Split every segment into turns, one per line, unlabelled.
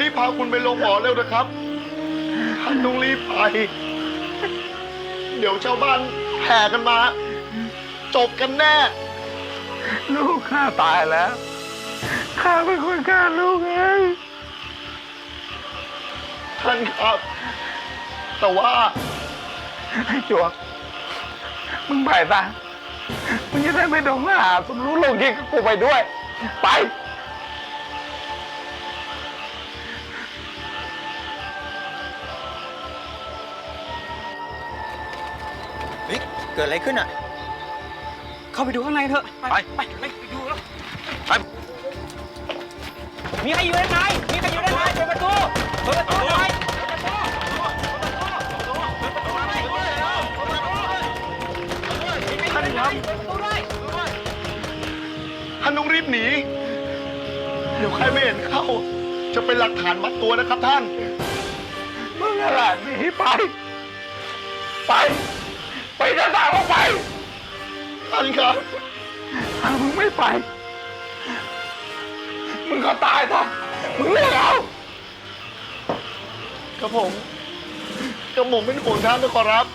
รีบพาคุณไปโรงหมอเร็วนะครับท่านต้องรีบไป เดี๋ยวชาวบ้านแห่กันมา จบกันแน่
ลูกข้าตายแล้ว ข้าเป็นคนฆ่าลูกเอง
ท่านครับ แต่ว่า
ไอ้จวกมึงไปซะมึงจะได้ไม่ต้องหาสมรู้ลงยิงกับกูไปด้วย ไป
เกิดอะไรขึ้นอะ
เข้าไปดูข้างในเถอะ ไปไปไปดูแล้ว
ไป
มีใครอยู่ด้านในมีใครอยู่ด้านในเปิดประตูเปิดประตูหน่อย
ท่านครับท่านต้องรีบหนี เดี๋ยวใครไม่เห็นเข้า จะเป็นหลักฐานมัดตัวนะครับท่าน
มึงอะไรหนีไป ไป ไปหน้าต่างไป
ท่านครับ
ถ้ามึงไม่ไป มึงก็ตายซะมึงเลือกเอา
ครับผมกระหม่อมเป็นห่วงท่านนะขอรับ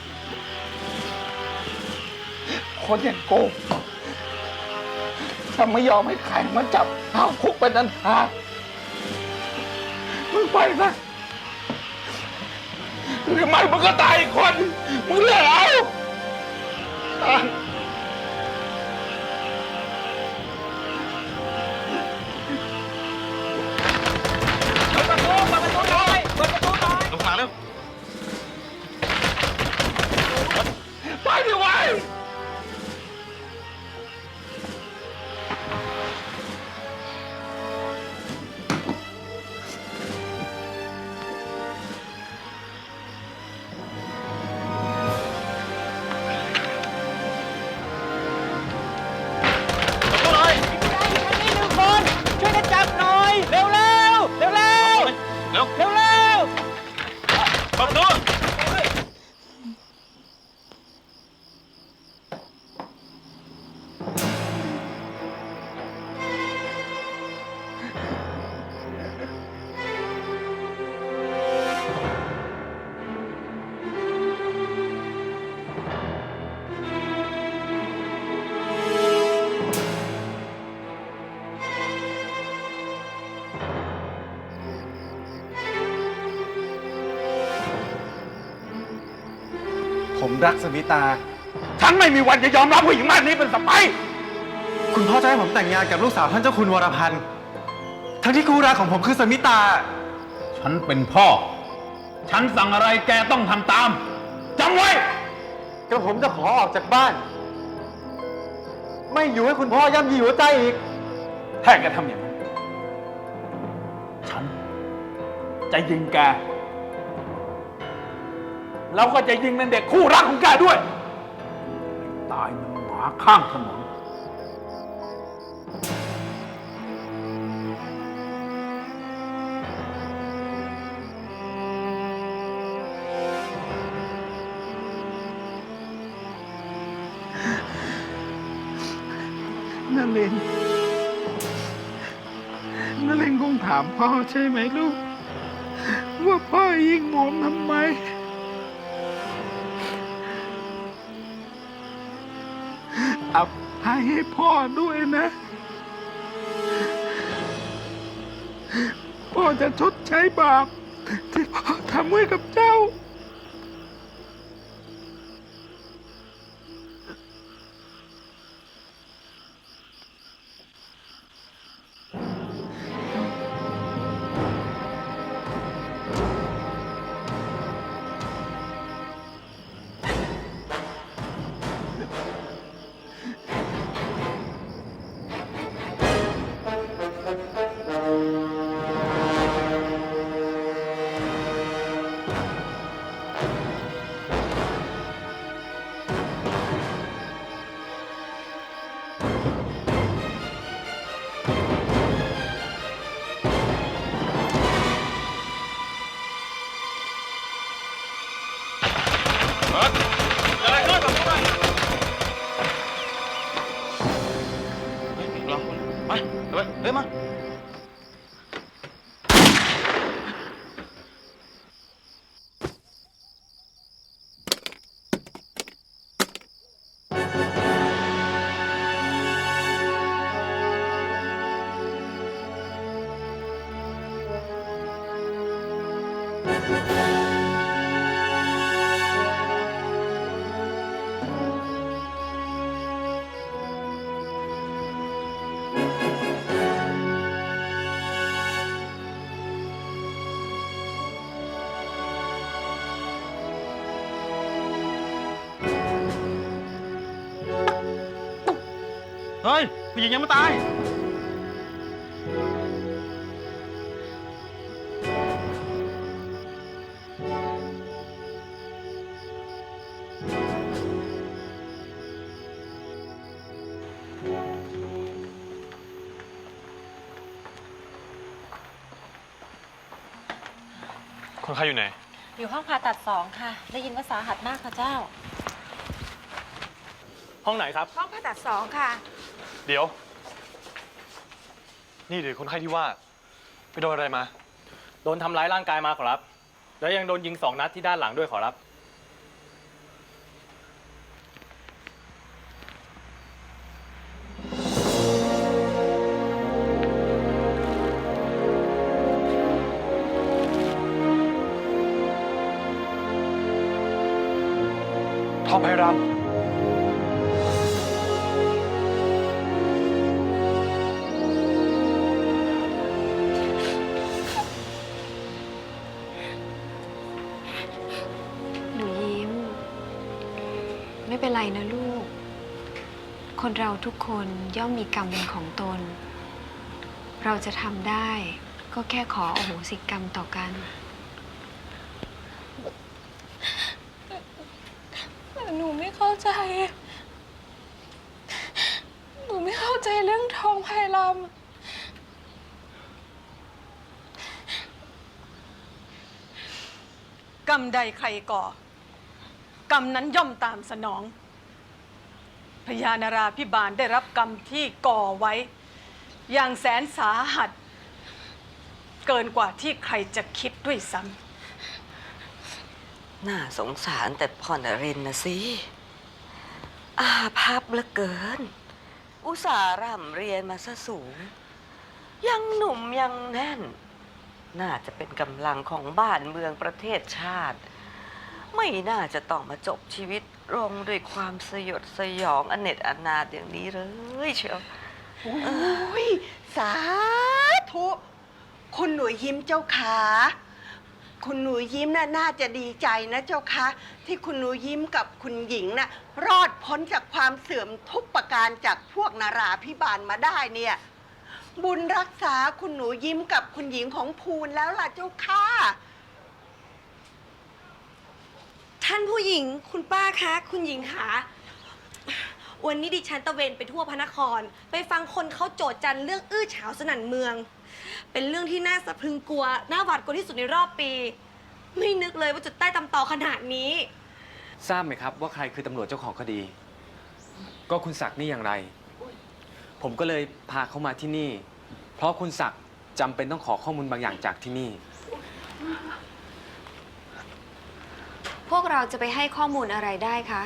คนอย่างกูถ้าไม่ยอมให้ใครมาจับเอาคุกเป็นอันขาดมึงไปซะหรือไม่มึงก็ตายอีกคน มึงเลือกเอา
ท่
เผ
มรักสมิตา
ฉันไม่มีวันจะยอมรับผู้หญิงมากนี้เป็นสะใภ้
คุณพ่อจะให้ผมแต่งงานกับลูกสาวท่านเจ้าคุณวรพันธ์ ทั้งที่คู่รักของผมคือสมิตา
ฉันเป็นพ่อ ฉันสั่งอะไรแกต้องทำตามจำไว้
กระผมจะขอออกจากบ้าน ไม่อยู่ให้คุณพ่อย่ำยีหัวใจอีก
ถ้าแกทำอย่างนั้น ฉันจะยิงแก แล้วก็จะยิงในเด็กคู่รักของแกด้วย ตายมันหมาข้างถนน
นันเองนั่นเองคงถามพ่อใช่ไหมลูก ว่าพ่อยิงหมอมทำไม อภัยให้ให้พ่อด้วยนะ พ่อจะชดใช้บาปที่พ่อทำไว้กับเจ้า
đó Thank you. เฮ้ยเฮ้ยมา
เฮ้ยผู้หญิงยังไม่ตาย คนไข้อยู่ไหน
อยู่ห้องผ่าตัดสองค่ะ ได้ยินว่าสาหัสมากค่ะเจ้า
ห้องไหนครับ
ห้องผ่าตัดสองค่ะ
เดี๋ยว นี่หรือคนไข้ที่ว่า ไปโดนอะไรมา
โดนทำร้ายร่างกายมาขอรับ แล้วยังโดนยิงสองนัดที่ด้านหลังด้วยขอรับ
ทองไพรำ
ไม่เป็นไรนะลูก คนเราทุกคนย่อมมีกรรมเป็นของตน เราจะทำได้ก็แค่ขออโหสิกรรมต่อกัน
แต่หนูไม่เข้าใจ หนูไม่เข้าใจเรื่องทองไพลำกรรมใดใครก่อ กรรมนั้นย่อมตามสนอง พญานาราพิบาลได้รับกรรมที่ก่อไว้ อย่างแสนสาหัส เกินกว่าที่ใครจะคิดด้วยซ้ำ
น่าสงสารแต่พ่อนรินทร์นะสิ อาภัพเหลือเกิน อุตส่าห์ร่ำเรียนมาซะสูง ยังหนุ่มยังแน่น น่าจะเป็นกำลังของบ้านเมืองประเทศชาติ ไม่น่าจะต้องมาจบชีวิตลงด้วยความสยดสยองอเนจอนาถอย่างนี้เลยเชียว
โอ้ยสาธุ คุณหนูยิ้มเจ้าขาคุณหนูยิ้มน่ะน่าจะดีใจนะเจ้าคะ ที่คุณหนูยิ้มกับคุณหญิงน่ะรอดพ้นจากความเสื่อมทุกประการจากพวกนาราพิบาลมาได้เนี่ย บุญรักษาคุณหนูยิ้มกับคุณหญิงของภูนแล้วล่ะเจ้าค่ะ
ท่านผู้หญิงคุณป้าคะ คุณหญิงคะวันนี้ดิฉันตะเวนไปทั่วพระนคร ไปฟังคนเขาโจทย์จันเรื่องอื้อฉาวสนั่นเมือง เป็นเรื่องที่น่าสะพรึงกลัว น่าหวาดกลัวที่สุดในรอบปี ไม่นึกเลยว่าจะใต้ตำตอขนาดนี้
ทราบไหมครับว่าใครคือตำรวจเจ้าของคดี ก็คุณศักดิ์นี่อย่างไร ผมก็เลยพาเขามาที่นี่ เพราะคุณศักดิ์จำเป็นต้องขอข้อมูลบางอย่างจากที่นี่
พวกเราจะไปให้ข้อมูลอะไรได้คะ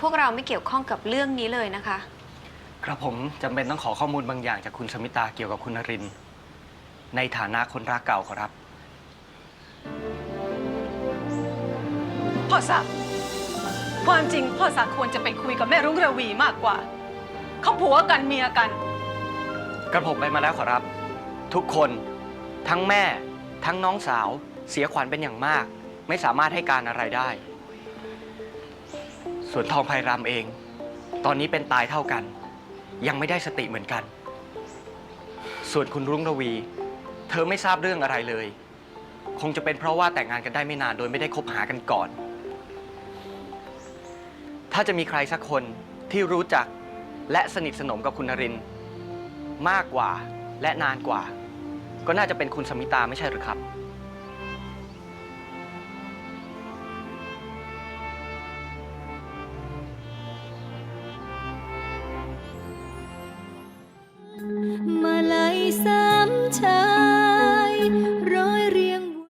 พวกเราไม่เกี่ยวข้องกับเรื่องนี้เลยนะคะ
กระผมจำเป็นต้องขอข้อมูลบางอย่างจากคุณสมิตาเกี่ยวกับคุณนรินทร์ในฐานะคนรักเก่าขอรับ
พ่อศักดิ์ความจริงพ่อศักดิ์ควรจะไปคุยกับแม่รุ่งระวีมากกว่า เขาผัวกันเมียกัน
กระผมไปมาแล้วขอรับ ทุกคนทั้งแม่ ทั้งน้องสาว เสียขวัญเป็นอย่างมาก ไม่สามารถให้การอะไรได้ ส่วนทองไพรามเอง ตอนนี้เป็นตายเท่ากัน ยังไม่ได้สติเหมือนกัน ส่วนคุณรุ่งระวี เธอไม่ทราบเรื่องอะไรเลย คงจะเป็นเพราะว่าแต่งงานกันได้ไม่นานโดยไม่ได้คบหากันก่อน ถ้าจะมีใครสักคนที่รู้จักและสนิทสนมกับคุณนรินมากกว่าและนานกว่า ก็น่าจะเป็นคุณสมิตาไม่ใช่หรือครับ